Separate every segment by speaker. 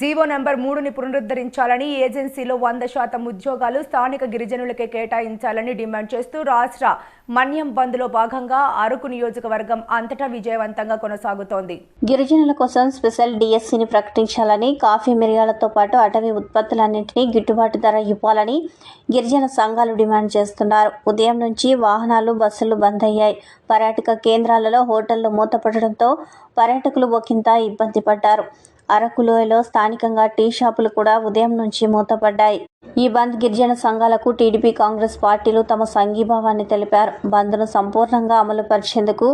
Speaker 1: GO number మూడుని పునరుద్ధరించాలని ఏజెన్సీలో వంద శాతం ఉద్యోగాలు స్థానిక గిరిజనులకే కేటాయించాలని డిమాండ్ చేస్తూ రాష్ట్ర మన్యం బంద్లో భాగంగా అరకు నియోజకవర్గం అంతటా విజయవంతంగా కొనసాగుతోంది.
Speaker 2: గిరిజనుల కోసం స్పెషల్ డిఎస్సిని ప్రకటించాలని కాఫీ మిరియాలతో పాటు అటవీ ఉత్పత్తులన్నింటినీ గిట్టుబాటు ధర ఇవ్వాలని గిరిజన సంఘాలు డిమాండ్ చేస్తున్నారు. ఉదయం నుంచి వాహనాలు బస్సులు బంద్ అయ్యాయి పర్యాటక కేంద్రాలలో హోటళ్ళు మూతపడడంతో పర్యాటకులు ఒకంత ఇబ్బంది పడ్డారు. అరకులోయలో స్థానికంగా టీ షాపులు కూడా ఉదయం నుంచి మూతపడ్డాయి. ఈ బంద్ గిరిజన సంఘాలకు టీడీపీ కాంగ్రెస్ పార్టీలు తమ సంఘీభావాన్ని తెలిపారు. బంద్ను సంపూర్ణంగా అమలు పరిచేందుకు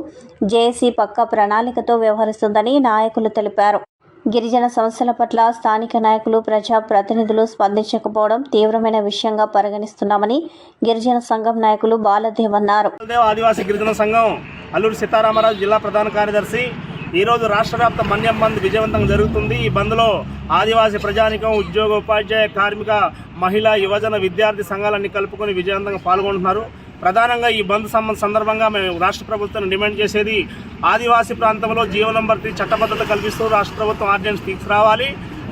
Speaker 2: జేఏసీ పక్క ప్రణాళికతో వ్యవహరిస్తుందని నాయకులు తెలిపారు. గిరిజన సమస్యల పట్ల స్థానిక నాయకులు ప్రజా ప్రతినిధులు స్పందించకపోవడం తీవ్రమైన విషయంగా పరిగణిస్తున్నామని గిరిజన సంఘం నాయకులు బాలదేవ్ అన్నారు.
Speaker 3: ఆదివాసీ గిరిజన సంఘం అల్లూరు సీతారామరాజు జిల్లా ప్రధాన కార్యదర్శి ఈరోజు రాష్ట్ర వ్యాప్త మన్యం బంద్ విజయవంతంగా జరుగుతుంది. ఈ బంద్లో ఆదివాసీ ప్రజానికం ఉద్యోగ ఉపాధ్యాయ కార్మిక మహిళా యువజన విద్యార్థి సంఘాలన్నీ కలుపుకొని విజయవంతంగా పాల్గొంటున్నారు. ప్రధానంగా ఈ బంద్ సంబంధ సందర్భంగా మేము రాష్ట్ర ప్రభుత్వాన్ని డిమాండ్ చేసేది ఆదివాసీ ప్రాంతంలో జీవనం నంబర్ చట్టబద్ధత కల్పిస్తూ రాష్ట్ర ప్రభుత్వం ఆర్డినెన్స్ తీసుకురావాలి.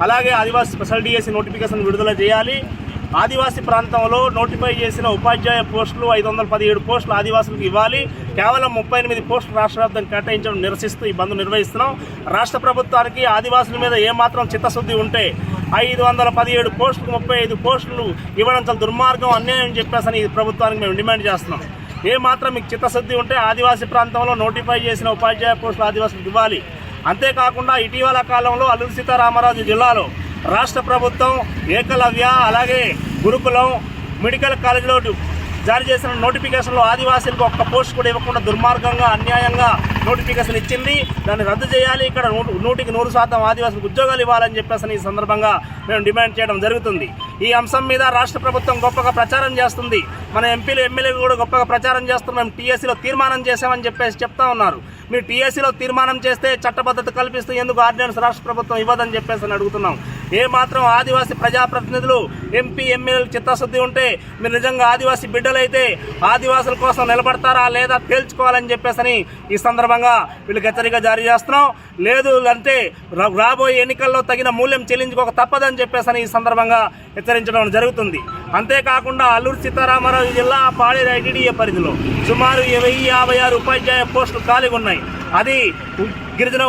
Speaker 3: అలాగే ఆదివాసీ స్పెషల్ డిఎస్సి నోటిఫికేషన్ విడుదల చేయాలి. ఆదివాసీ ప్రాంతంలో నోటిఫై చేసిన ఉపాధ్యాయ పోస్టులు ఐదు వందల పదిహేడు పోస్టులు ఆదివాసులకు ఇవ్వాలి. కేవలం ముప్పై ఎనిమిది పోస్టులు రాష్ట్ర వ్యాప్తంగా కేటాయించడం నిరసిస్తూ ఈ బంద్ నిర్వహిస్తున్నాం. రాష్ట్ర ప్రభుత్వానికి ఆదివాసుల మీద ఏమాత్రం చిత్తశుద్ధి ఉంటే ఐదు వందల పదిహేడు పోస్టులు ముప్పై ఐదు పోస్టులు ఇవ్వడం చాలా దుర్మార్గం అన్యాయం అని చెప్పేసి ఈ ప్రభుత్వానికి మేము డిమాండ్ చేస్తున్నాం. ఏ మాత్రం మీకు చిత్తశుద్ధి ఉంటే ఆదివాసీ ప్రాంతంలో నోటిఫై చేసిన ఉపాధ్యాయ పోస్టులు ఆదివాసులకు ఇవ్వాలి. అంతేకాకుండా ఇటీవల కాలంలో అల్లూరు సీతారామరాజు జిల్లాలో రాష్ట్ర ప్రభుత్వం ఏకలవ్య అలాగే గురుకులం మెడికల్ కాలేజీలో జారీ చేసిన నోటిఫికేషన్లో ఆదివాసీలకు ఒక్క పోస్ట్ కూడా ఇవ్వకుండా దుర్మార్గంగా అన్యాయంగా నోటిఫికేషన్ ఇచ్చింది. దాన్ని రద్దు చేయాలి. ఇక్కడ నూటికి నూరు శాతం ఆదివాసులకు ఉద్యోగాలు ఇవ్వాలని చెప్పేసి ఈ సందర్భంగా మేము డిమాండ్ చేయడం జరుగుతుంది. ఈ అంశం మీద రాష్ట్ర ప్రభుత్వం గొప్పగా ప్రచారం చేస్తుంది. మన ఎంపీలు ఎమ్మెల్యేలు కూడా గొప్పగా ప్రచారం చేస్తున్నాం మేము టీఎస్సీలో తీర్మానం చేశామని చెప్పేసి చెప్తా ఉన్నారు. మీరు టీఎస్సీలో తీర్మానం చేస్తే చట్టబద్ధత కల్పిస్తూ ఎందుకు ఆర్డినెన్స్ రాష్ట్ర ప్రభుత్వం ఇవ్వదని చెప్పేసి అని అడుగుతున్నాం. ఏ మాత్రం ఆదివాసీ ప్రజాప్రతినిధులు ఎంపీ ఎమ్మెల్యేలు చిత్తశుద్ధి ఉంటే మీరు నిజంగా ఆదివాసీ బిడ్డలైతే ఆదివాసుల కోసం నిలబడతారా లేదా తేల్చుకోవాలని చెప్పేసి ఈ సందర్భంగా వీళ్ళకి హెచ్చరిక జారీ చేస్తున్నాం. లేదు అంటే రాబోయే ఎన్నికల్లో తగిన మూల్యం చెల్లించుకోక తప్పదని చెప్పేసి ఈ సందర్భంగా హెచ్చరించడం జరుగుతుంది. అంతేకాకుండా అల్లూరు సీతారామరాజు జిల్లా పాడేరు ఐటీడీఏ పరిధిలో సుమారు వెయ్యి యాభై ఆరు ఉపాధ్యాయ పోస్టులు ఖాళీగా ఉన్నాయి. అది గిరిజన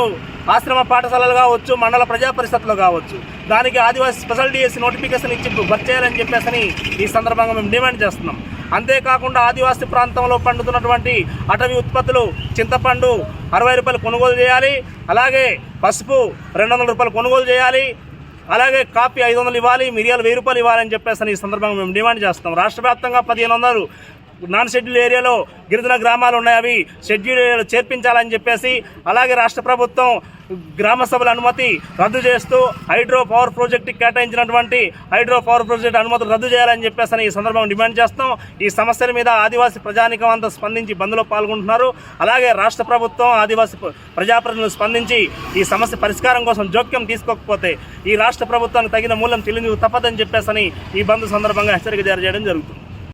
Speaker 3: ఆశ్రమ పాఠశాలలు కావచ్చు మండల ప్రజా పరిషత్లో కావచ్చు. దానికి ఆదివాసీ స్పెషల్ డిఎస్సి నోటిఫికేషన్ ఇచ్చి భర్తీ చేయాలని చెప్పేసి ఈ సందర్భంగా మేము డిమాండ్ చేస్తున్నాం. అంతేకాకుండా ఆదివాసీ ప్రాంతంలో పండుతున్నటువంటి అటవీ ఉత్పత్తులు చింతపండు అరవై రూపాయలు కొనుగోలు చేయాలి అలాగే పసుపు రెండు వందల రూపాయలు కొనుగోలు చేయాలి అలాగే కాఫీ ఐదు వందలు ఇవ్వాలి మిరియాలు వెయ్యి రూపాయలు ఇవ్వాలని చెప్పేసి ఈ సందర్భంగా మేము డిమాండ్ చేస్తాం రాష్ట్ర వ్యాప్తంగా పదిహేను వందలు నాన్ షెడ్యూల్ ఏరియాలో గిరిజన గ్రామాలు ఉన్నాయి. అవి షెడ్యూల్ ఏరియాలో చేర్పించాలని చెప్పేసి అలాగే రాష్ట్ర ప్రభుత్వం గ్రామ సభల అనుమతి రద్దు చేస్తూ హైడ్రో పవర్ ప్రాజెక్టుకి కేటాయించినటువంటి హైడ్రో పవర్ ప్రాజెక్ట్ అనుమతులు రద్దు చేయాలని చెప్పేసి ఈ సందర్భంగా డిమాండ్ చేస్తాం ఈ సమస్యల మీద ఆదివాసీ ప్రజానికం అంతా స్పందించి బంద్లో పాల్గొంటున్నారు. అలాగే రాష్ట్ర ప్రభుత్వం ఆదివాసీ ప్రజాప్రతినిధులు స్పందించి ఈ సమస్య పరిష్కారం కోసం జోక్యం తీసుకోకపోతే ఈ రాష్ట్ర ప్రభుత్వానికి తగిన మూలం చెల్లించుకు తప్పదని చెప్పేసి ఈ బంద్ సందర్భంగా హెచ్చరిక జారీ చేయడం జరుగుతుంది.